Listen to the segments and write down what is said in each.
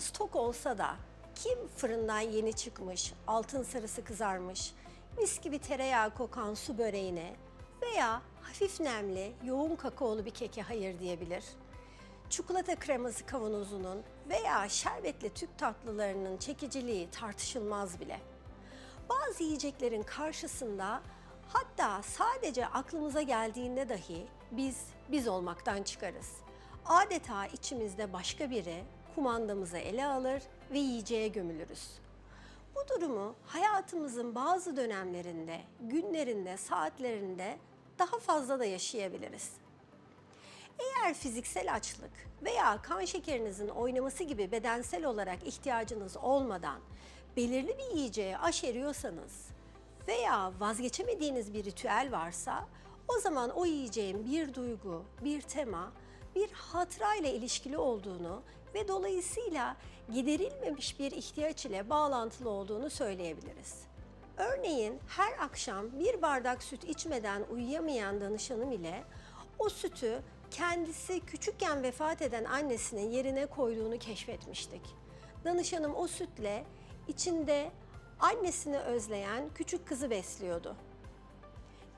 Soframız tok olsa da kim fırından yeni çıkmış, altın sarısı kızarmış, mis gibi tereyağı kokan su böreğine veya hafif nemli, yoğun kakaolu bir keke hayır diyebilir. Çikolata kreması kavanozunun veya şerbetli Türk tatlılarının çekiciliği tartışılmaz bile. Bazı yiyeceklerin karşısında hatta sadece aklımıza geldiğinde dahi biz biz olmaktan çıkarız. Adeta içimizde başka biri kumandamızı ele alır ve yiyeceğe gömülürüz. Bu durumu hayatımızın bazı dönemlerinde, günlerinde, saatlerinde daha fazla da yaşayabiliriz. Eğer fiziksel açlık veya kan şekerinizin oynaması gibi bedensel olarak ihtiyacınız olmadan belirli bir yiyeceğe aşeriyorsanız veya vazgeçemediğiniz bir ritüel varsa o zaman o yiyeceğin bir duygu, bir tema, bir hatıra ile ilişkili olduğunu ve dolayısıyla giderilmemiş bir ihtiyaç ile bağlantılı olduğunu söyleyebiliriz. Örneğin her akşam bir bardak süt içmeden uyuyamayan danışanım ile o sütü kendisi küçükken vefat eden annesinin yerine koyduğunu keşfetmiştik. Danışanım o sütle içinde annesini özleyen küçük kızı besliyordu.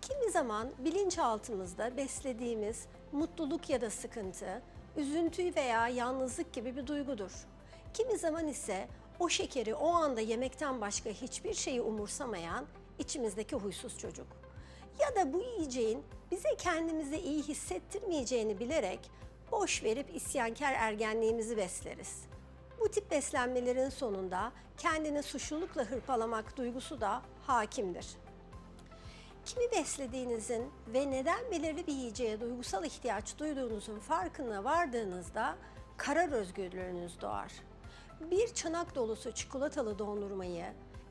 Kimi zaman bilinçaltımızda beslediğimiz mutluluk ya da sıkıntı, üzüntü veya yalnızlık gibi bir duygudur. Kimi zaman ise o şekeri o anda yemekten başka hiçbir şeyi umursamayan içimizdeki huysuz çocuk. Ya da bu yiyeceğin bize kendimizi iyi hissettirmeyeceğini bilerek boş verip isyankar ergenliğimizi besleriz. Bu tip beslenmelerin sonunda kendini suçlulukla hırpalamak duygusu da hakimdir. Kimi beslediğinizin ve neden belirli bir yiyeceğe duygusal ihtiyaç duyduğunuzun farkına vardığınızda karar özgürlüğünüz doğar. Bir çanak dolusu çikolatalı dondurmayı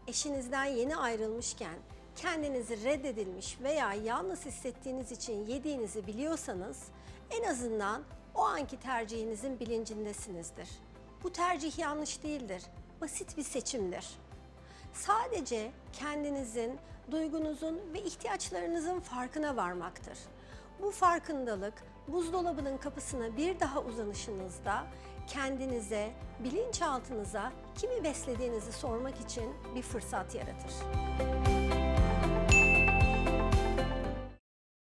eşinizden yeni ayrılmışken kendinizi reddedilmiş veya yalnız hissettiğiniz için yediğinizi biliyorsanız en azından o anki tercihinizin bilincindesinizdir. Bu tercih yanlış değildir. Basit bir seçimdir. Sadece kendinizin, duygunuzun ve ihtiyaçlarınızın farkına varmaktır. Bu farkındalık buzdolabının kapısına bir daha uzanışınızda kendinize, bilinçaltınıza kimi beslediğinizi sormak için bir fırsat yaratır.